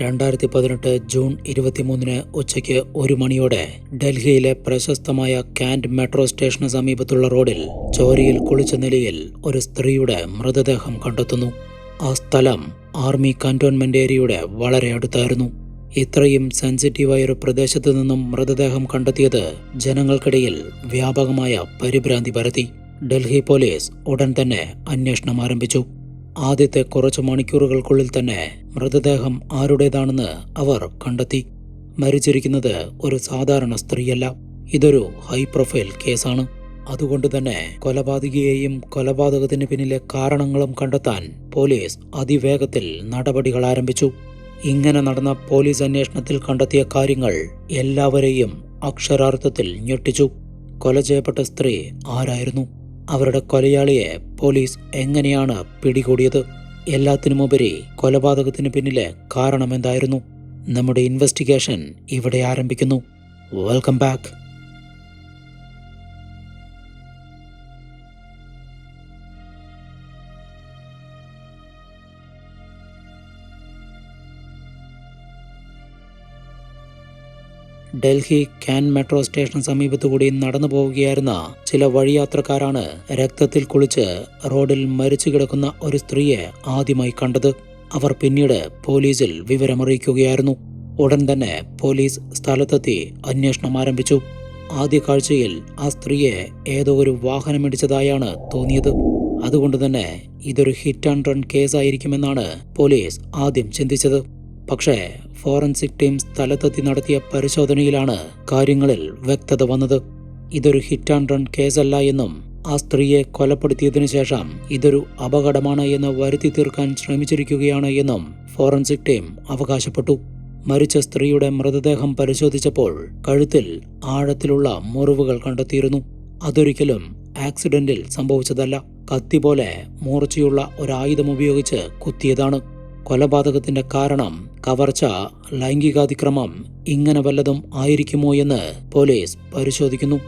രണ്ടായിരത്തി പതിനെട്ട് ജൂൺ ഇരുപത്തിമൂന്നിന് ഉച്ചയ്ക്ക് ഒരു മണിയോടെ ഡൽഹിയിലെ പ്രശസ്തമായ കാൻഡ് മെട്രോ സ്റ്റേഷന് സമീപത്തുള്ള റോഡിൽ ചോരിയിൽ കുളിച്ച നിലയിൽ ഒരു സ്ത്രീയുടെ മൃതദേഹം കണ്ടെത്തുന്നു. ആ സ്ഥലം ആർമി കന്റോൺമെന്റ് ഏരിയയുടെ വളരെ അടുത്തായിരുന്നു. ഇത്രയും സെൻസിറ്റീവായ ഒരു പ്രദേശത്തു നിന്നും മൃതദേഹം കണ്ടെത്തിയത് ജനങ്ങൾക്കിടയിൽ വ്യാപകമായ പരിഭ്രാന്തി പരത്തി. ഡൽഹി പോലീസ് ഉടൻ തന്നെ അന്വേഷണം ആരംഭിച്ചു. ആദ്യത്തെ കുറച്ച് മണിക്കൂറുകൾക്കുള്ളിൽ തന്നെ മൃതദേഹം ആരുടേതാണെന്ന് അവർ കണ്ടെത്തി. മരിച്ചിരിക്കുന്നത് ഒരു സാധാരണ സ്ത്രീയല്ല. ഇതൊരു ഹൈ പ്രൊഫൈൽ കേസാണ്. അതുകൊണ്ട് തന്നെ കൊലപാതകിയെയും കൊലപാതകത്തിന് പിന്നിലെ കാരണങ്ങളും കണ്ടെത്താൻ പോലീസ് അതിവേഗത്തിൽ നടപടികൾ ആരംഭിച്ചു. ഇങ്ങനെ നടന്ന പോലീസ് അന്വേഷണത്തിൽ കണ്ടെത്തിയ കാര്യങ്ങൾ എല്ലാവരെയും അക്ഷരാർത്ഥത്തിൽ ഞെട്ടിച്ചു. കൊല ചെയ്യപ്പെട്ട സ്ത്രീ ആരായിരുന്നു? അവരുടെ കൊലയാളിയെ പോലീസ് എങ്ങനെയാണ് പിടികൂടിയത്? എല്ലാത്തിനുമുപരി കൊലപാതകത്തിന് പിന്നിലെ കാരണമെന്തായിരുന്നു? നമ്മുടെ ഇൻവെസ്റ്റിഗേഷൻ ഇവിടെ ആരംഭിക്കുന്നു. Welcome back Delhi Cantt metro station സമീപത്തുകൂടി നടന്നു പോവുകയായിരുന്ന ചില വഴിയാത്രക്കാരാണ് രക്തത്തിൽ കുളിച്ച് റോഡിൽ മരിച്ചു കിടക്കുന്ന ഒരു സ്ത്രീയെ ആദ്യമായി കണ്ടത്. അവർ പിന്നീട് പോലീസിൽ വിവരമറിയിക്കുകയായിരുന്നു. ഉടൻ തന്നെ പോലീസ് സ്ഥലത്തെത്തി അന്വേഷണം ആരംഭിച്ചു. ആദ്യ കാഴ്ചയിൽ ആ സ്ത്രീയെ ഏതോ ഒരു വാഹനമിടിച്ചതായാണ് തോന്നിയത്. അതുകൊണ്ട് തന്നെ ഇതൊരു ഹിറ്റ് ആൻഡ് റൺ കേസായിരിക്കുമെന്നാണ് പോലീസ് ആദ്യം ചിന്തിച്ചത്. പക്ഷേ ഫോറൻസിക് ടീം സ്ഥലത്തെത്തി നടത്തിയ പരിശോധനയിലാണ് കാര്യങ്ങളിൽ വ്യക്തത വന്നത്. ഇതൊരു ഹിറ്റ് ആൻഡ് റൺ കേസല്ല എന്നും ആ സ്ത്രീയെ കൊലപ്പെടുത്തിയതിനു ശേഷം ഇതൊരു അപകടമാണ് എന്ന് വരുത്തി തീർക്കാൻ ശ്രമിച്ചിരിക്കുകയാണ് എന്നും ഫോറൻസിക് ടീം അവകാശപ്പെട്ടു. മരിച്ച സ്ത്രീയുടെ മൃതദേഹം പരിശോധിച്ചപ്പോൾ കഴുത്തിൽ ആഴത്തിലുള്ള മുറിവുകൾ കണ്ടെത്തിയിരുന്നു. അതൊരിക്കലും ആക്സിഡന്റിൽ സംഭവിച്ചതല്ല. കത്തി പോലെ മൂർച്ചയുള്ള ഒരായുധം ഉപയോഗിച്ച് കുത്തിയതാണ്. കൊലപാതകത്തിന്റെ കാരണം കവർച്ച ലൈംഗികാതിക്രമം ഇങ്ങനെ വല്ലതും ആയിരിക്കുമോ എന്ന് പോലീസ് പരിശോധിക്കുന്നു.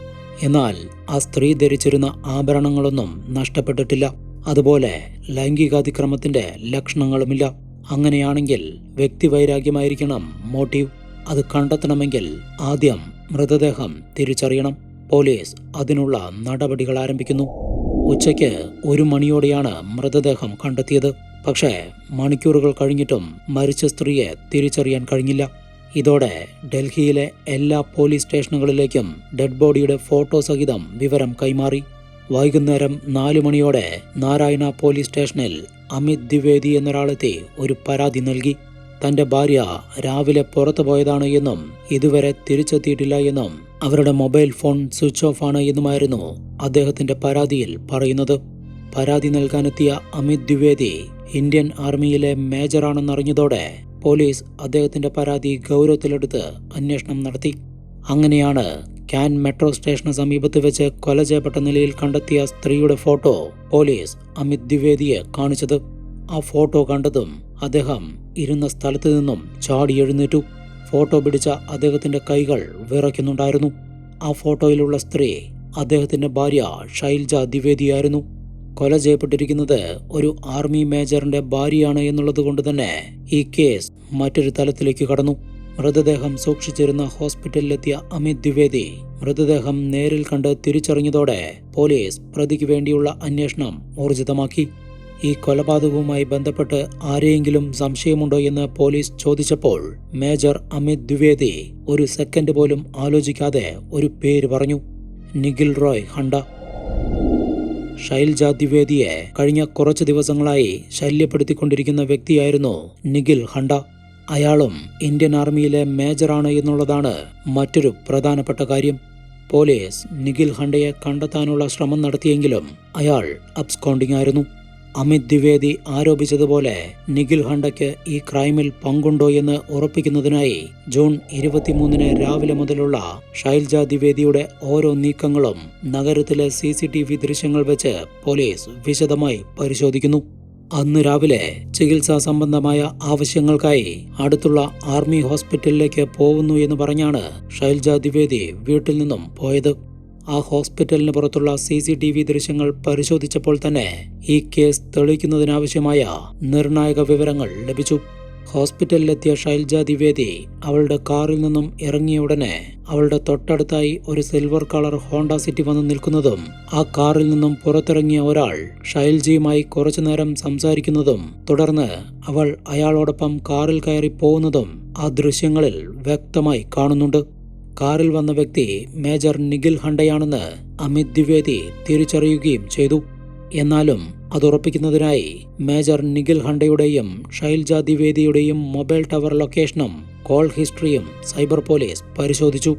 എന്നാൽ ആ സ്ത്രീ ധരിച്ചിരുന്ന ആഭരണങ്ങളൊന്നും നഷ്ടപ്പെട്ടിട്ടില്ല. അതുപോലെ ലൈംഗികാതിക്രമത്തിന്റെ ലക്ഷണങ്ങളുമില്ല. അങ്ങനെയാണെങ്കിൽ വ്യക്തിവൈരാഗ്യമായിരിക്കണം മോട്ടീവ്. അത് കണ്ടെത്തണമെങ്കിൽ ആദ്യം മൃതദേഹം തിരിച്ചറിയണം. പോലീസ് അതിനുള്ള നടപടികൾ ആരംഭിക്കുന്നു. ഉച്ചയ്ക്ക് ഒരു മണിയോടെയാണ് മൃതദേഹം കണ്ടെത്തിയത്. പക്ഷേ മണിക്കൂറുകൾ കഴിഞ്ഞിട്ടും മരിച്ച സ്ത്രീയെ തിരിച്ചറിയാൻ കഴിഞ്ഞില്ല. ഇതോടെ ഡൽഹിയിലെ എല്ലാ പോലീസ് സ്റ്റേഷനുകളിലേക്കും ഡെഡ് ബോഡിയുടെ ഫോട്ടോ സഹിതം വിവരം കൈമാറി. വൈകുന്നേരം നാലു മണിയോടെ നാരായണ പോലീസ് സ്റ്റേഷനിൽ അമിത് ദ്വിവേദി എന്നൊരാളെത്തി ഒരു പരാതി നൽകി. തന്റെ ഭാര്യ രാവിലെ പുറത്തു പോയതാണ് എന്നും ഇതുവരെ തിരിച്ചെത്തിയിട്ടില്ല എന്നും അവരുടെ മൊബൈൽ ഫോൺ സ്വിച്ച് ഓഫ് ആണ് എന്നുമായിരുന്നു അദ്ദേഹത്തിന്റെ പരാതിയിൽ പറയുന്നത്. പരാതി നൽകാനെത്തിയ അമിത് ദ്വിവേദി ഇന്ത്യൻ ആർമിയിലെ മേജറാണെന്നറിഞ്ഞതോടെ പോലീസ് അദ്ദേഹത്തിന്റെ പരാതി ഗൗരവത്തിലെടുത്ത് അന്വേഷണം നടത്തി. അങ്ങനെയാണ് ക്യാൻ മെട്രോ സ്റ്റേഷന് സമീപത്ത് വെച്ച് കൊല ചെയ്യപ്പെട്ട നിലയിൽ കണ്ടെത്തിയ സ്ത്രീയുടെ ഫോട്ടോ പോലീസ് അമിത് ദ്വിവേദിയെ കാണിച്ചത്. ആ ഫോട്ടോ കണ്ടതും അദ്ദേഹം ഇരുന്ന സ്ഥലത്ത് നിന്നും ചാടി എഴുന്നേറ്റു. ഫോട്ടോ പിടിച്ച അദ്ദേഹത്തിന്റെ കൈകൾ വിറയ്ക്കുന്നുണ്ടായിരുന്നു. ആ ഫോട്ടോയിലുള്ള സ്ത്രീ അദ്ദേഹത്തിന്റെ ഭാര്യ ഷൈൽജ ദ്വിവേദിയായിരുന്നു. കൊല ചെയ്യപ്പെട്ടിരിക്കുന്നത് ഒരു ആർമി മേജറിന്റെ ഭാര്യയാണ് എന്നുള്ളത് കൊണ്ട് തന്നെ ഈ കേസ് മറ്റൊരു തലത്തിലേക്ക് കടന്നു. മൃതദേഹം സൂക്ഷിച്ചിരുന്ന ഹോസ്പിറ്റലിലെത്തിയ അമിത് ദ്വിവേദി മൃതദേഹം നേരിൽ കണ്ട് തിരിച്ചറിഞ്ഞതോടെ പോലീസ് പ്രതിക്ക് വേണ്ടിയുള്ള അന്വേഷണം ഊർജിതമാക്കി. ഈ കൊലപാതകവുമായി ബന്ധപ്പെട്ട് ആരെയെങ്കിലും സംശയമുണ്ടോ എന്ന് പോലീസ് ചോദിച്ചപ്പോൾ മേജർ അമിത് ദ്വിവേദി ഒരു സെക്കൻഡ് പോലും ആലോചിക്കാതെ ഒരു പേര് പറഞ്ഞു. നിഖിൽ റോയ് ഹണ്ട. ഷൈൽജ ദ്വിവേദിയെ കഴിഞ്ഞ കുറച്ച് ദിവസങ്ങളായി ശല്യപ്പെടുത്തിക്കൊണ്ടിരിക്കുന്ന വ്യക്തിയായിരുന്നു നിഖിൽ ഹണ്ട. അയാളും ഇന്ത്യൻ ആർമിയിലെ മേജറാണ് എന്നുള്ളതാണ് മറ്റൊരു പ്രധാനപ്പെട്ട കാര്യം. പോലീസ് നിഖിൽ ഹണ്ടയെ കണ്ടെത്താനുള്ള ശ്രമം നടത്തിയെങ്കിലും അയാൾ അബ്സ്കോണ്ടിംഗ് ആയിരുന്നു. അമിത് ദ്വിവേദി ആരോപിച്ചതുപോലെ നിഖിൽ ഹണ്ടയ്ക്ക് ഈ ക്രൈമിൽ പങ്കുണ്ടോ എന്ന് ഉറപ്പിക്കുന്നതിനായി ജൂൺ ഇരുപത്തിമൂന്നിന് രാവിലെ മുതലുള്ള ഷൈൽജ ദ്വിവേദിയുടെ ഓരോ നീക്കങ്ങളും നഗരത്തിലെ സി സി ടി വി ദൃശ്യങ്ങൾ വെച്ച് പോലീസ് വിശദമായി പരിശോധിക്കുന്നു. അന്ന് രാവിലെ ചികിത്സാ സംബന്ധമായ ആവശ്യങ്ങൾക്കായി അടുത്തുള്ള ആർമി ഹോസ്പിറ്റലിലേക്ക് പോകുന്നു എന്ന് പറഞ്ഞാണ് ഷൈൽജ ദ്വിവേദി വീട്ടിൽ നിന്നും പോയത്. ആ ഹോസ്പിറ്റലിന് പുറത്തുള്ള സി സി ടി വി ദൃശ്യങ്ങൾ പരിശോധിച്ചപ്പോൾ തന്നെ ഈ കേസ് തെളിയിക്കുന്നതിനാവശ്യമായ നിർണായക വിവരങ്ങൾ ലഭിച്ചു. ഹോസ്പിറ്റലിലെത്തിയ ഷൈൽജ ദ്വിവേദി അവളുടെ കാറിൽ നിന്നും ഇറങ്ങിയ ഉടനെ അവളുടെ തൊട്ടടുത്തായി ഒരു സിൽവർ കളർ ഹോണ്ട സിറ്റി വന്ന് നിൽക്കുന്നതും ആ കാറിൽ നിന്നും പുറത്തിറങ്ങിയ ഒരാൾ ഷൈൽജിയുമായി കുറച്ചുനേരം സംസാരിക്കുന്നതും തുടർന്ന് അവൾ അയാളോടൊപ്പം കാറിൽ കയറി പോകുന്നതും ആ ദൃശ്യങ്ങളിൽ വ്യക്തമായി കാണുന്നുണ്ട്. കാറിൽ വന്ന വ്യക്തി മേജർ നിഖിൽ ഹണ്ടയാണെന്ന് അമിത് ദ്വിവേദി തിരിച്ചറിയുകയും ചെയ്തു. എന്നാലും അതുറപ്പിക്കുന്നതിനായി മേജർ നിഖിൽ ഹണ്ടയുടെയും ഷൈൽജ ദ്വിവേദിയുടെയും മൊബൈൽ ടവർ ലൊക്കേഷനും കോൾ ഹിസ്റ്ററിയും സൈബർ പോലീസ് പരിശോധിച്ചു.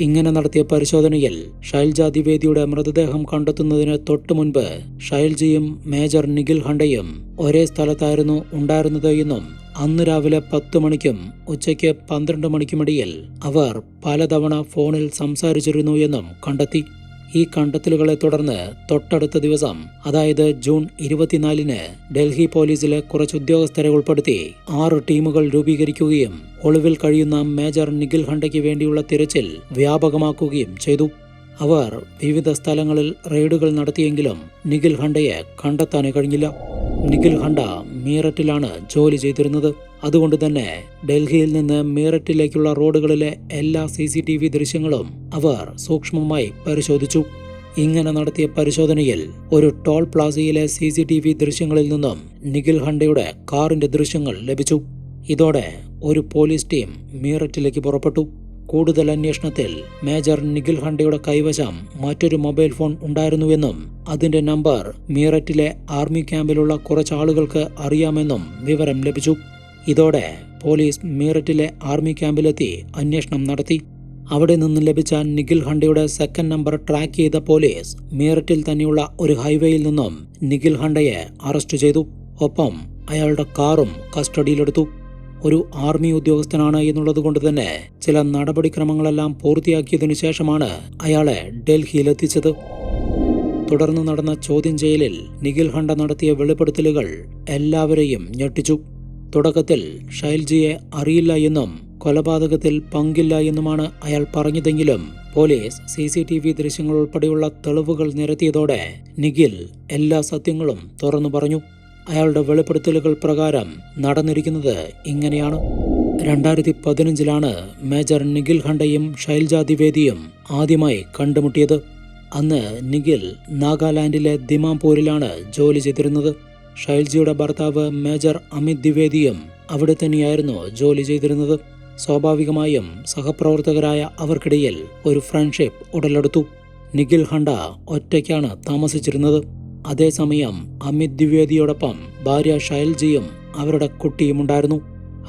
ഇങ്ങനെ നടത്തിയ പരിശോധനയിൽ ഷൈൽജ ദ്വിവേദിയുടെ മൃതദേഹം കണ്ടെത്തുന്നതിന് തൊട്ടു മുൻപ് ഷൈൽജിയും മേജർ നിഖിൽ ഹണ്ടയും ഒരേ സ്ഥലത്തായിരുന്നു ഉണ്ടായിരുന്നത് എന്നും അന്ന് രാവിലെ പത്ത് മണിക്കും ഉച്ചയ്ക്ക് പന്ത്രണ്ട് മണിക്കുമിടയിൽ അവർ പലതവണ ഫോണിൽ സംസാരിച്ചിരുന്നു എന്നും കണ്ടെത്തി. ഈ കണ്ടെത്തലുകളെ തുടർന്ന് തൊട്ടടുത്ത ദിവസം അതായത് ജൂൺ ഇരുപത്തിനാലിന് ഡൽഹി പോലീസിലെ കുറച്ച് ഉദ്യോഗസ്ഥരെ ഉൾപ്പെടുത്തി ആറ് ടീമുകൾ രൂപീകരിക്കുകയും ഒളിവിൽ കഴിയുന്ന മേജർ നിഖിൽ ഹണ്ടയ്ക്ക് വേണ്ടിയുള്ള തിരച്ചിൽ വ്യാപകമാക്കുകയും ചെയ്തു. അവർ വിവിധ സ്ഥലങ്ങളിൽ റെയ്ഡുകൾ നടത്തിയെങ്കിലും നിഖിൽ ഹണ്ടയെ കണ്ടെത്താനേ കഴിഞ്ഞില്ല. നിഖിൽ ഹണ്ട മീററ്റിലാണ് ജോലി ചെയ്തിരുന്നത്. അതുകൊണ്ട് തന്നെ ഡൽഹിയിൽ നിന്ന് മീററ്റിലേക്കുള്ള റോഡുകളിലെ എല്ലാ സി സി ടി വി ദൃശ്യങ്ങളും അവർ സൂക്ഷ്മമായി പരിശോധിച്ചു. ഇങ്ങനെ നടത്തിയ പരിശോധനയിൽ ഒരു ടോൾ പ്ലാസയിലെ സി സി ടി വി ദൃശ്യങ്ങളിൽ നിന്നും നിഖിൽ ഹണ്ടയുടെ കാറിന്റെ ദൃശ്യങ്ങൾ ലഭിച്ചു. ഇതോടെ ഒരു പോലീസ് ടീം മീററ്റിലേക്ക് പുറപ്പെട്ടു. കൂടുതൽ അന്വേഷണത്തിൽ മേജർ നിഖിൽ ഹണ്ടയുടെ കൈവശം മറ്റൊരു മൊബൈൽ ഫോൺ ഉണ്ടായിരുന്നുവെന്നും അതിന്റെ നമ്പർ മീററ്റിലെ ആർമി ക്യാമ്പിലുള്ള കുറച്ചാളുകൾക്ക് അറിയാമെന്നും വിവരം ലഭിച്ചു. ഇതോടെ പോലീസ് മീററ്റിലെ ആർമി ക്യാമ്പിലെത്തി അന്വേഷണം നടത്തി. അവിടെ നിന്ന് ലഭിച്ച നിഖിൽ ഹണ്ടയുടെ സെക്കൻഡ് നമ്പർ ട്രാക്ക് ചെയ്ത പോലീസ് മീററ്റിൽ തന്നെയുള്ള ഒരു ഹൈവേയിൽ നിന്നും നിഖിൽ ഹണ്ടയെ അറസ്റ്റ് ചെയ്തു. ഒപ്പം അയാളുടെ കാറും കസ്റ്റഡിയിലെടുത്തു. ഒരു ആർമി ഉദ്യോഗസ്ഥനാണ് എന്നുള്ളത് കൊണ്ട് തന്നെ ചില നടപടിക്രമങ്ങളെല്ലാം പൂർത്തിയാക്കിയതിനു ശേഷമാണ് അയാളെ ഡൽഹിയിലെത്തിച്ചത്. തുടർന്ന് നടന്ന ചോദ്യം ചെയ്യലിൽ നിഖിൽ ഹണ്ട നടത്തിയ വെളിപ്പെടുത്തലുകൾ എല്ലാവരെയും ഞെട്ടിച്ചു. തുടക്കത്തിൽ ഷൈൽജിയെ അറിയില്ല എന്നും കൊലപാതകത്തിൽ പങ്കില്ല എന്നുമാണ് അയാൾ പറഞ്ഞതെങ്കിലും police C C T V ദൃശ്യങ്ങൾ ഉൾപ്പെടെയുള്ള തെളിവുകൾ നിരത്തിയതോടെ നിഖിൽ എല്ലാ സത്യങ്ങളും തുറന്നു പറഞ്ഞു. അയാളുടെ വെളിപ്പെടുത്തലുകൾ പ്രകാരം നടന്നിരിക്കുന്നത് ഇങ്ങനെയാണ്. രണ്ടായിരത്തി പതിനഞ്ചിലാണ് മേജർ നിഖിൽ ഖണ്ഡയും ഷൈൽജ ദ്വിവേദിയും ആദ്യമായി കണ്ടുമുട്ടിയത്. അന്ന് നിഖിൽ നാഗാലാൻഡിലെ ദിമാപൂരിലാണ് ജോലി ചെയ്തിരുന്നത്. ഷൈൽജിയുടെ ഭർത്താവ് മേജർ അമിത് ദ്വിവേദിയും അവിടെ തന്നെയായിരുന്നു ജോലി ചെയ്തിരുന്നത്. സ്വാഭാവികമായും സഹപ്രവർത്തകരായ അവർക്കിടയിൽ ഒരു ഫ്രണ്ട്ഷിപ്പ് ഉടലെടുത്തു. നിഖിൽ ഹണ്ട ഒറ്റയ്ക്കാണ് താമസിച്ചിരുന്നത്. അതേസമയം അമിത് ദ്വിവേദിയോടൊപ്പം ഭാര്യ ഷൈൽജിയും അവരുടെ കുട്ടിയും ഉണ്ടായിരുന്നു.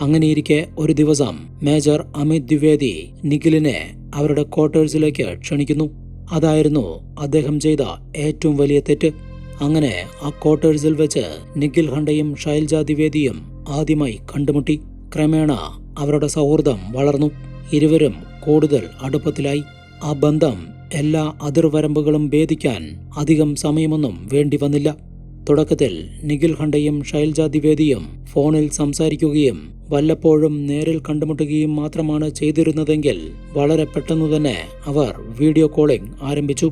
അങ്ങനെയിരിക്കെ ഒരു ദിവസം മേജർ അമിത് ദ്വിവേദി നിഖിലിനെ അവരുടെ ക്വാർട്ടേഴ്സിലേക്ക് ക്ഷണിക്കുന്നു. അതായിരുന്നു അദ്ദേഹം ചെയ്ത ഏറ്റവും വലിയ തെറ്റ്. അങ്ങനെ ആ ക്വാർട്ടേഴ്സിൽ വെച്ച് നിഖിൽ ഹണ്ടയും ഷൈൽജ ദ്വിവേദിയും ആദ്യമായി കണ്ടുമുട്ടി. ക്രമേണ അവരുടെ സൗഹൃദം വളർന്നു. ഇരുവരും കൂടുതൽ അടുപ്പത്തിലായി. ആ ബന്ധം എല്ലാ അതിർവരമ്പുകളും ഭേദിക്കാൻ അധികം സമയമൊന്നും വേണ്ടി വന്നില്ല. തുടക്കത്തിൽ നിഖിൽ ഹണ്ടയും ഷൈൽജ ദ്വിവേദിയും ഫോണിൽ സംസാരിക്കുകയും വല്ലപ്പോഴും നേരിൽ കണ്ടുമുട്ടുകയും മാത്രമാണ് ചെയ്തിരുന്നതെങ്കിൽ വളരെ പെട്ടെന്ന് തന്നെ അവർ വീഡിയോ കോളിംഗ് ആരംഭിച്ചു.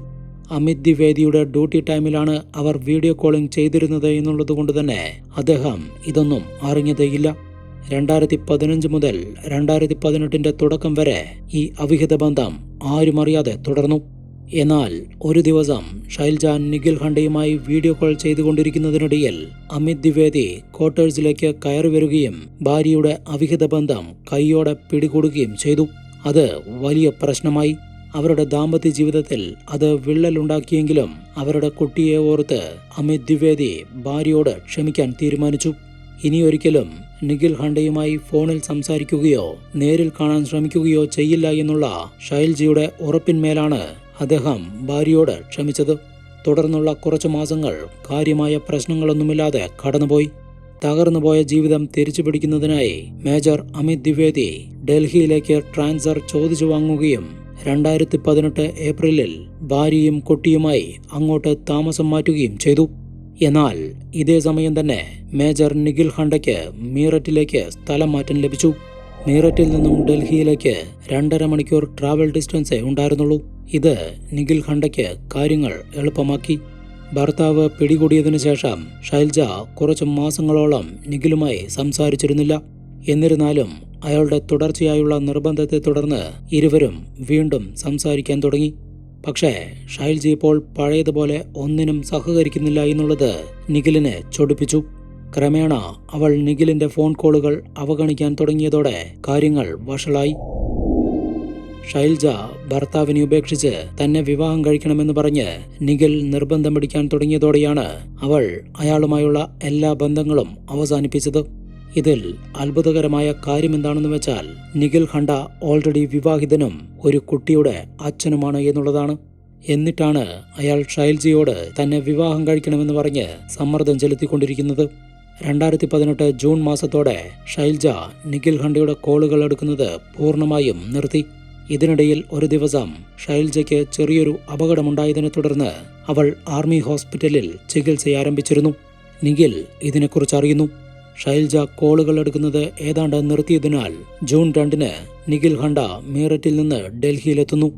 അമിത് ദ്വിവേദിയുടെ ഡ്യൂട്ടി ടൈമിലാണ് അവർ വീഡിയോ കോളിംഗ് ചെയ്തിരുന്നത് എന്നുള്ളതുകൊണ്ട് തന്നെ അദ്ദേഹം ഇതൊന്നും അറിഞ്ഞതേയില്ല. രണ്ടായിരത്തി പതിനഞ്ച് മുതൽ രണ്ടായിരത്തി പതിനെട്ടിന്റെ തുടക്കം വരെ ഈ അവിഹിത ബന്ധം ആരും അറിയാതെ തുടർന്നു. എന്നാൽ ഒരു ദിവസം ഷൈൽജ നിഖിൽ ഖണ്ഡയുമായി വീഡിയോ കോൾ ചെയ്തുകൊണ്ടിരിക്കുന്നതിനിടയിൽ അമിത് ദ്വിവേദി ക്വാർട്ടേഴ്സിലേക്ക് കയറി വരികയും ഭാര്യയുടെ അവിഹിത ബന്ധം കൈയോടെ പിടികൂടുകയും ചെയ്തു. അത് വലിയ പ്രശ്നമായി. അവരുടെ ദാമ്പത്യ ജീവിതത്തിൽ അത് വിള്ളലുണ്ടാക്കിയെങ്കിലും അവരുടെ കുട്ടിയെ ഓർത്ത് അമിത് ദ്വിവേദി ഭാര്യയോട് ക്ഷമിക്കാൻ തീരുമാനിച്ചു. ഇനി ഒരിക്കലും നിഖിൽ ഹണ്ടയുമായി ഫോണിൽ സംസാരിക്കുകയോ നേരിൽ കാണാൻ ശ്രമിക്കുകയോ ചെയ്യില്ല എന്നുള്ള ഷൈൽജിയുടെ ഉറപ്പിന്മേലാണ് അദ്ദേഹം ഭാര്യയോട് ക്ഷമിച്ചത്. തുടർന്നുള്ള കുറച്ചു മാസങ്ങൾ കാര്യമായ പ്രശ്നങ്ങളൊന്നുമില്ലാതെ കടന്നുപോയി. തകർന്നുപോയ ജീവിതം തിരിച്ചു പിടിക്കുന്നതിനായി മേജർ അമിത് ദ്വിവേദി ഡൽഹിയിലേക്ക് ട്രാൻസ്ഫർ ചോദിച്ചു വാങ്ങുകയും രണ്ടായിരത്തി പതിനെട്ട് ഏപ്രിലിൽ ഭാര്യയും കുട്ടിയുമായി അങ്ങോട്ട് താമസം മാറ്റുകയും ചെയ്തു. എന്നാൽ ഇതേ സമയം തന്നെ മേജർ നിഖിൽ ഹണ്ടയ്ക്ക് മീററ്റിലേക്ക് സ്ഥലം മാറ്റം ലഭിച്ചു. മീററ്റിൽ നിന്നും ഡൽഹിയിലേക്ക് രണ്ടര മണിക്കൂർ ട്രാവൽ ഡിസ്റ്റൻസേ ഉണ്ടായിരുന്നുള്ളൂ. ഇത് നിഖിൽ ഹണ്ടയ്ക്ക് കാര്യങ്ങൾ എളുപ്പമാക്കി. ഭർത്താവ് പിടികൂടിയതിനു ശേഷം ഷൈൽജ കുറച്ച് മാസങ്ങളോളം നിഖിലുമായി സംസാരിച്ചിരുന്നില്ല. എന്നിരുന്നാലും അയാളുടെ തുടർച്ചയായുള്ള നിർബന്ധത്തെ തുടർന്ന് ഇരുവരും വീണ്ടും സംസാരിക്കാൻ തുടങ്ങി. പക്ഷേ ഷൈൽജി ഇപ്പോൾ പഴയതുപോലെ ഒന്നിനും സഹകരിക്കുന്നില്ല എന്നുള്ളത് നിഖിലിനെ ചൊടിപ്പിച്ചു. ക്രമേണ അവൾ നിഖിലിന്റെ ഫോൺ കോളുകൾ അവഗണിക്കാൻ തുടങ്ങിയതോടെ കാര്യങ്ങൾ വഷളായി. ഷൈൽജ ഭർത്താവിനെ ഉപേക്ഷിച്ച് തന്നെ വിവാഹം കഴിക്കണമെന്ന് പറഞ്ഞ് നിഖിൽ നിർബന്ധം പിടിക്കാൻ തുടങ്ങിയതോടെയാണ് അവൾ അയാളുമായുള്ള എല്ലാ ബന്ധങ്ങളും അവസാനിപ്പിച്ചത്. ഇതിൽ അത്ഭുതകരമായ കാര്യമെന്താണെന്ന് വെച്ചാൽ നിഖിൽ ഖണ്ഡ ഓൾറെഡി വിവാഹിതനും ഒരു കുട്ടിയുടെ അച്ഛനുമാണ് എന്നുള്ളതാണ്. എന്നിട്ടാണ് അയാൾ ഷൈൽജിയോട് തന്നെ വിവാഹം കഴിക്കണമെന്ന് പറഞ്ഞ് സമ്മർദ്ദം ചെലുത്തിക്കൊണ്ടിരിക്കുന്നത്. രണ്ടായിരത്തി പതിനെട്ട് ജൂൺ മാസത്തോടെ ഷൈൽജ നിഖിൽ ഖണ്ഡയുടെ കോളുകൾ എടുക്കുന്നത് പൂർണമായും നിർത്തി. ഇതിനിടയിൽ ഒരു ദിവസം ഷൈൽജയ്ക്ക് ചെറിയൊരു അപകടമുണ്ടായതിനെ തുടർന്ന് അവൾ ആർമി ഹോസ്പിറ്റലിൽ ചികിത്സ ആരംഭിച്ചിരുന്നു നിഖിൽ ഇതിനെക്കുറിച്ച് അറിയുന്നു. ഷൈൽജ കോളുകൾ എടുക്കുന്നത് ഏതാണ്ട് നിർത്തിയതിനാൽ ജൂൺ രണ്ടിന് നിഖിൽ ഹണ്ട മീററ്റിൽ നിന്ന് ഡൽഹിയിലെത്തുന്നു.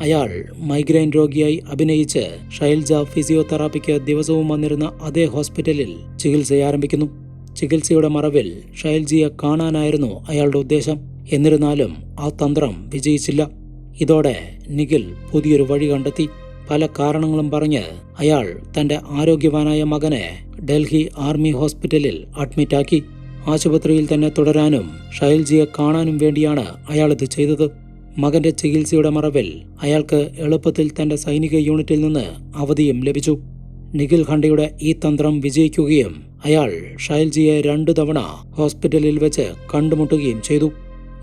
അയാൾ മൈഗ്രെയിൻ രോഗിയായി അഭിനയിച്ച് ഷൈൽജ ഫിസിയോതെറാപ്പിക്ക് ദിവസവും വന്നിരുന്ന അതേ ഹോസ്പിറ്റലിൽ ചികിത്സ ആരംഭിക്കുന്നു ചികിത്സയുടെ മറവിൽ ഷൈൽജിയെ കാണാനായിരുന്നു അയാളുടെ ഉദ്ദേശം. എന്നിരുന്നാലും ആ തന്ത്രം വിജയിച്ചില്ല. ഇതോടെ നിഖിൽ പുതിയൊരു വഴി കണ്ടെത്തി. പല കാരണങ്ങളും പറഞ്ഞ് അയാൾ തന്റെ ആരോഗ്യവാനായ മകനെ ഡൽഹി ആർമി ഹോസ്പിറ്റലിൽ അഡ്മിറ്റാക്കി. ആശുപത്രിയിൽ തന്നെ തുടരാനും ഷൈൽജിയെ കാണാനും വേണ്ടിയാണ് അയാൾ ഇത് ചെയ്തത്. മകന്റെ ചികിത്സയുടെ മറവിൽ അയാൾക്ക് എളുപ്പത്തിൽ തന്റെ സൈനിക യൂണിറ്റിൽ നിന്ന് അവധിയും ലഭിച്ചു. നിഖിൽ ഖണ്ഡയുടെ ഈ തന്ത്രം വിജയിക്കുകയും അയാൾ ഷൈൽജിയെ രണ്ടു തവണ ഹോസ്പിറ്റലിൽ വെച്ച് കണ്ടുമുട്ടുകയും ചെയ്തു.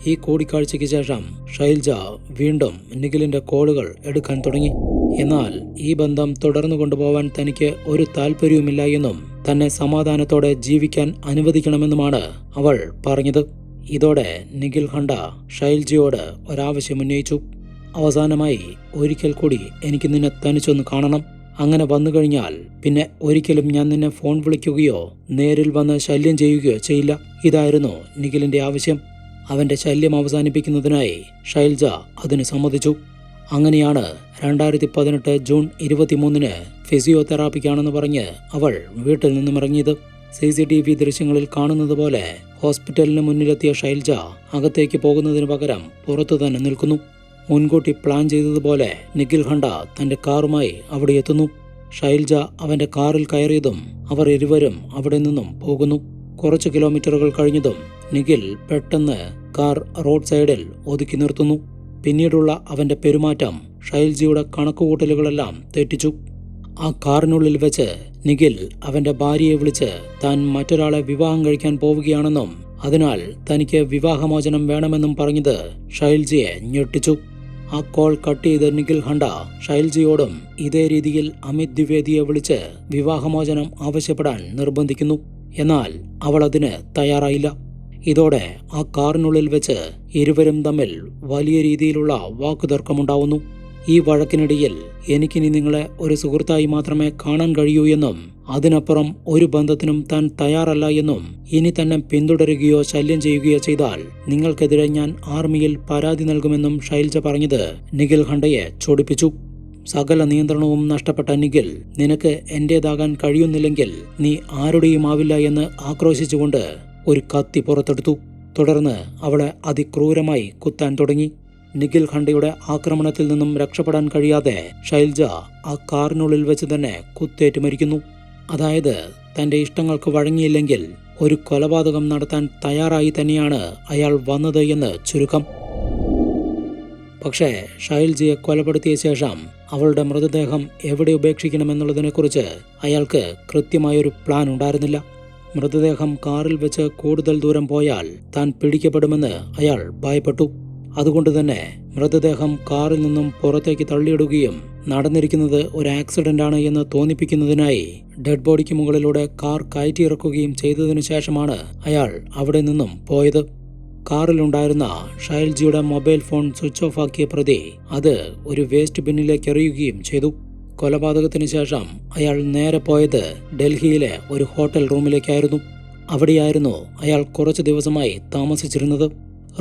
ഈ കൂടിക്കാഴ്ചയ്ക്ക് ശേഷം ഷൈൽജ വീണ്ടും നിഖിലിന്റെ കോളുകൾ എടുക്കാൻ തുടങ്ങി. എന്നാൽ ഈ ബന്ധം തുടർന്നു കൊണ്ടുപോവാൻ തനിക്ക് ഒരു താല്പര്യവുമില്ല എന്നും തന്നെ സമാധാനത്തോടെ ജീവിക്കാൻ അനുവദിക്കണമെന്നുമാണ് അവൾ പറഞ്ഞത്. ഇതോടെ നിഖിൽ ഹണ്ട ഷൈൽജിയോട് ഒരാവശ്യം ഉന്നയിച്ചു. അവസാനമായി ഒരിക്കൽ കൂടി എനിക്ക് നിന്നെ തനിച്ചൊന്ന് കാണണം. അങ്ങനെ വന്നു കഴിഞ്ഞാൽ പിന്നെ ഒരിക്കലും ഞാൻ നിന്നെ ഫോൺ വിളിക്കുകയോ നേരിൽ വന്ന് ശല്യം ചെയ്യുകയോ ചെയ്യില്ല. ഇതായിരുന്നു നിഖിലിന്റെ ആവശ്യം. അവന്റെ ശല്യം അവസാനിപ്പിക്കുന്നതിനായി ഷൈൽജ അതിന് സമ്മതിച്ചു. അങ്ങനെയാണ് രണ്ടായിരത്തി പതിനെട്ട് ജൂൺ ഇരുപത്തിമൂന്നിന് ഫിസിയോതെറാപ്പിക്കാണെന്ന് പറഞ്ഞ് അവൾ വീട്ടിൽ നിന്നും ഇറങ്ങിയത്. സി സി ടി വി ദൃശ്യങ്ങളിൽ കാണുന്നത് പോലെ ഹോസ്പിറ്റലിന് മുന്നിലെത്തിയ ഷൈൽജ അകത്തേക്ക് പോകുന്നതിന് പകരം പുറത്തു തന്നെ നിൽക്കുന്നു. മുൻകൂട്ടി പ്ലാൻ ചെയ്തതുപോലെ നിഖിൽ ഹണ്ട തന്റെ കാറുമായി അവിടെ എത്തുന്നു. ഷൈൽജ അവന്റെ കാറിൽ കയറിയതും അവർ ഇരുവരും അവിടെ നിന്നും പോകുന്നു. കുറച്ച് കിലോമീറ്ററുകൾ കഴിഞ്ഞതും നിഖിൽ പെട്ടെന്ന് കാർ റോഡ് സൈഡിൽ ഒതുക്കി നിർത്തുന്നു. പിന്നീടുള്ള അവന്റെ പെരുമാറ്റം ഷൈൽജിയുടെ കണക്കുകൂട്ടലുകളെല്ലാം തെറ്റിച്ചു. ആ കാറിനുള്ളിൽ വെച്ച് നിഖിൽ അവന്റെ ഭാര്യയെ വിളിച്ച് താൻ മറ്റൊരാളെ വിവാഹം കഴിക്കാൻ പോവുകയാണെന്നും അതിനാൽ തനിക്ക് വിവാഹമോചനം വേണമെന്നും പറഞ്ഞത് ഷൈൽജിയെ ഞെട്ടിച്ചു. ആ കോൾ കട്ട് ചെയ്ത് നിഖിൽ ഹണ്ട ഷൈൽജിയോടും ഇതേ രീതിയിൽ അമിത് ദ്വിവേദിയെ വിളിച്ച് വിവാഹമോചനം ആവശ്യപ്പെടാൻ നിർബന്ധിക്കുന്നു. എന്നാൽ അവൾ അതിന് തയ്യാറായില്ല. ഇതോടെ ആ കാറിനുള്ളിൽ വെച്ച് ഇരുവരും തമ്മിൽ വലിയ രീതിയിലുള്ള വാക്കുതർക്കമുണ്ടാവുന്നു. ഈ വഴക്കിനിടയിൽ എനിക്കിനി നിങ്ങളെ ഒരു സുഹൃത്തായി മാത്രമേ കാണാൻ കഴിയൂ എന്നും അതിനപ്പുറം ഒരു ബന്ധത്തിനും താൻ തയ്യാറല്ല എന്നും ഇനി തന്നെ പിന്തുടരുകയോ ശല്യം ചെയ്യുകയോ ചെയ്താൽ നിങ്ങൾക്കെതിരെ ഞാൻ ആർമിയിൽ പരാതി നൽകുമെന്നും ഷൈൽജ പറഞ്ഞത് നിഖിൽ ഖണ്ഡയെ ചൊടിപ്പിച്ചു. സകല നിയന്ത്രണവും നഷ്ടപ്പെട്ട നിഖിൽ നിനക്ക് എന്റേതാകാൻ കഴിയുന്നില്ലെങ്കിൽ നീ ആരുടെയും ആവില്ല എന്ന് ആക്രോശിച്ചുകൊണ്ട് ഒരു കത്തി പുറത്തെടുത്തു. തുടർന്ന് അവളെ അതിക്രൂരമായി കുത്താൻ തുടങ്ങി. നിഖിൽ ഖണ്ഡയുടെ ആക്രമണത്തിൽ നിന്നും രക്ഷപ്പെടാൻ കഴിയാതെ ഷൈൽജ ആ കാറിനുള്ളിൽ വെച്ച് തന്നെ കുത്തേറ്റ് മരിക്കുന്നു. അതായത് തന്റെ ഇഷ്ടങ്ങൾക്ക് വഴങ്ങിയില്ലെങ്കിൽ ഒരു കൊലപാതകം നടത്താൻ തയ്യാറായി തന്നെയാണ് അയാൾ വന്നത് എന്ന് ചുരുക്കം. പക്ഷേ ഷൈൽജിയെ കൊലപ്പെടുത്തിയ ശേഷം അവളുടെ മൃതദേഹം എവിടെ ഉപേക്ഷിക്കണമെന്നുള്ളതിനെക്കുറിച്ച് അയാൾക്ക് കൃത്യമായൊരു പ്ലാൻ ഉണ്ടായിരുന്നില്ല. മൃതദേഹം കാറിൽ വെച്ച് കൂടുതൽ ദൂരം പോയാൽ താൻ പിടിക്കപ്പെടുമെന്ന് അയാൾ ഭയപ്പെട്ടു. അതുകൊണ്ട് തന്നെ മൃതദേഹം കാറിൽ നിന്നും പുറത്തേക്ക് തള്ളിയിടുകയും നടന്നിരിക്കുന്നത് ഒരു ആക്സിഡന്റാണ് എന്ന് തോന്നിപ്പിക്കുന്നതിനായി ഡെഡ് ബോഡിക്ക് മുകളിലൂടെ കാർ കയറ്റിയിറക്കുകയും ചെയ്തതിനു ശേഷമാണ് അയാൾ അവിടെ നിന്നും പോയത്. കാറിലുണ്ടായിരുന്ന ഷൈൽജിയുടെ മൊബൈൽ ഫോൺ സ്വിച്ച് ഓഫ് ആക്കിയ പ്രതി അത് ഒരു വേസ്റ്റ് ബിന്നിലേക്ക് എറിയുകയും ചെയ്തു. കൊലപാതകത്തിന് ശേഷം അയാൾ നേരെ പോയത് ഡൽഹിയിലെ ഒരു ഹോട്ടൽ റൂമിലേക്കായിരുന്നു. അവിടെയായിരുന്നു അയാൾ കുറച്ച് ദിവസമായി താമസിച്ചിരുന്നത്.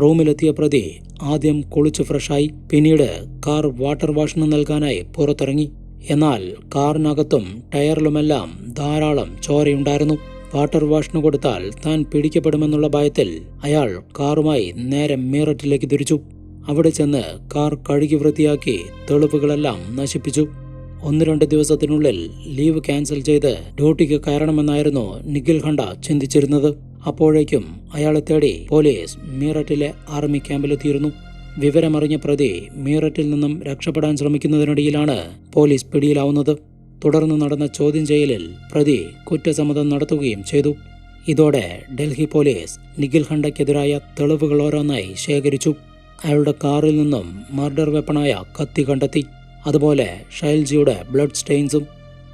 റൂമിലെത്തിയ പ്രതി ആദ്യം കുളിച്ച് ഫ്രഷായി പിന്നീട് കാർ വാട്ടർ വാഷിന് നൽകാനായി പുറത്തിറങ്ങി. എന്നാൽ കാറിനകത്തും ടയറിലുമെല്ലാം ധാരാളം ചോരയുണ്ടായിരുന്നു. വാട്ടർ വാഷിന് കൊടുത്താൽ താൻ പിടിക്കപ്പെടുമെന്നുള്ള ഭയത്തിൽ അയാൾ കാറുമായി നേരെ മീററ്റിലേക്ക് തിരിച്ചു. അവിടെ ചെന്ന് കാർ കഴുകി വൃത്തിയാക്കി തെളിവുകളെല്ലാം നശിപ്പിച്ചു. ഒന്ന് രണ്ട് ദിവസത്തിനുള്ളിൽ ലീവ് ക്യാൻസൽ ചെയ്ത് ഡ്യൂട്ടിക്ക് കയറണമെന്നായിരുന്നു നിഖിൽ ഖണ്ഡ ചിന്തിച്ചിരുന്നത്. അപ്പോഴേക്കും അയാളെ തേടി പോലീസ് മീററ്റിലെ ആർമി ക്യാമ്പിലെത്തിയിരുന്നു. വിവരമറിഞ്ഞ പ്രതി മീററ്റിൽ നിന്നും രക്ഷപ്പെടാൻ ശ്രമിക്കുന്നതിനിടയിലാണ് പോലീസ് പിടിയിലാവുന്നത്. തുടർന്ന് നടന്ന ചോദ്യം ചെയ്യലിൽ പ്രതി കുറ്റസമ്മതം നടത്തുകയും ചെയ്തു. ഇതോടെ ഡൽഹി പോലീസ് നിഖിൽ ഖണ്ഡയ്ക്കെതിരായ തെളിവുകൾ ഓരോന്നായി ശേഖരിച്ചു. അയാളുടെ കാറിൽ നിന്നും മർഡർ വെപ്പണായ കത്തി കണ്ടെത്തി. അതുപോലെ ഷൈൽജിയുടെ ബ്ലഡ് സ്റ്റെയിൻസും.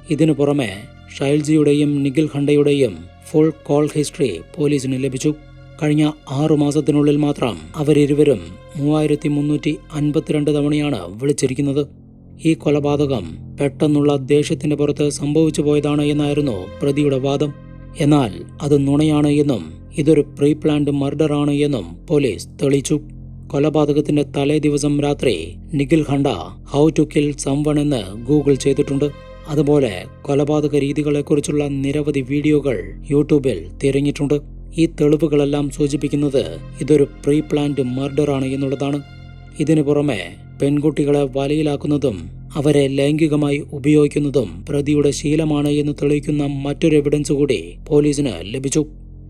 ഇതിനു പുറമെ ഷൈൽജിയുടെയും നിഖിൽ ഖണ്ഡയുടെയും ഫുൾ കോൾ ഹിസ്റ്ററി പോലീസിന് ലഭിച്ചു. കഴിഞ്ഞ ആറു മാസത്തിനുള്ളിൽ മാത്രം അവരിരുവരും മൂവായിരത്തി മുന്നൂറ്റി അൻപത്തിരണ്ട് തവണയാണ് വിളിച്ചിരിക്കുന്നത്. ഈ കൊലപാതകം പെട്ടെന്നുള്ള ദേഷ്യത്തിന്റെ പുറത്ത് സംഭവിച്ചു പോയതാണ് എന്നായിരുന്നു പ്രതിയുടെ വാദം. എന്നാൽ അത് നുണയാണ് എന്നും ഇതൊരു പ്രീ പ്ലാൻഡ് മർഡർ ആണ് എന്നും പോലീസ് തെളിയിച്ചു. കൊലപാതകത്തിന്റെ തലേ ദിവസം രാത്രി Nikhil Khanda how to kill someone എന്ന് ഗൂഗിൾ ചെയ്തിട്ടുണ്ട്. അതുപോലെ കൊലപാതക രീതികളെക്കുറിച്ചുള്ള നിരവധി വീഡിയോകൾ യൂട്യൂബിൽ തിരഞ്ഞിട്ടുണ്ട്. ഈ തെളിവുകളെല്ലാം സൂചിപ്പിക്കുന്നത് ഇതൊരു പ്രീ പ്ലാൻഡ് മർഡർ ആണ് എന്നുള്ളതാണ്. ഇതിനു പുറമെ പെൺകുട്ടികളെ വലയിലാക്കുന്നതും അവരെ ലൈംഗികമായി ഉപയോഗിക്കുന്നതും പ്രതിയുടെ ശീലമാണ് എന്ന് തെളിയിക്കുന്ന മറ്റൊരു എവിഡൻസ് കൂടി പോലീസിന് ലഭിച്ചു.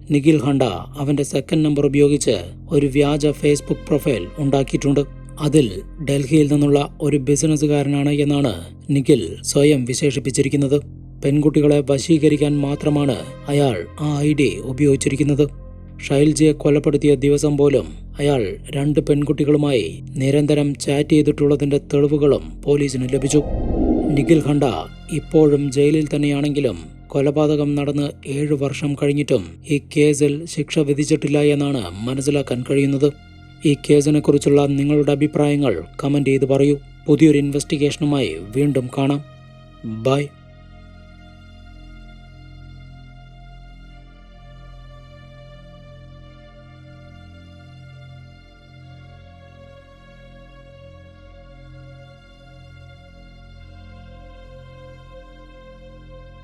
നിഖിൽ ഹണ്ട അവന്റെ സെക്കൻഡ് നമ്പർ ഉപയോഗിച്ച് ഒരു വ്യാജ ഫേസ്ബുക്ക് പ്രൊഫൈൽ ഉണ്ടാക്കിയിട്ടുണ്ട്. അതിൽ ഡൽഹിയിൽ നിന്നുള്ള ഒരു ബിസിനസ്സുകാരനാണ് എന്നാണ് നിഖിൽ സ്വയം വിശേഷിപ്പിച്ചിരിക്കുന്നത്. പെൺകുട്ടികളെ വശീകരിക്കാൻ മാത്രമാണ് അയാൾ ആ ഐ ഡി ഉപയോഗിച്ചിരിക്കുന്നത്. ഷൈൽജിയെ കൊലപ്പെടുത്തിയ ദിവസം പോലും അയാൾ രണ്ട് പെൺകുട്ടികളുമായി നിരന്തരം ചാറ്റ് ചെയ്തിട്ടുള്ളതിന്റെ തെളിവുകളും പോലീസിന് ലഭിച്ചു. നിഖിൽ ഖണ്ഡ ഇപ്പോഴും ജയിലിൽ തന്നെയാണെങ്കിലും കൊലപാതകം നടന്ന് ഏഴു വർഷം കഴിഞ്ഞിട്ടും ഈ കേസിൽ ശിക്ഷ വിധിച്ചിട്ടില്ല എന്നാണ് മനസ്സിലാക്കാൻ കഴിയുന്നത്. ഈ കേസിനെക്കുറിച്ചുള്ള നിങ്ങളുടെ അഭിപ്രായങ്ങൾ കമന്റ് ചെയ്ത് പറയൂ. പുതിയൊരു ഇൻവെസ്റ്റിഗേഷനുമായി വീണ്ടും കാണാം. ബൈ.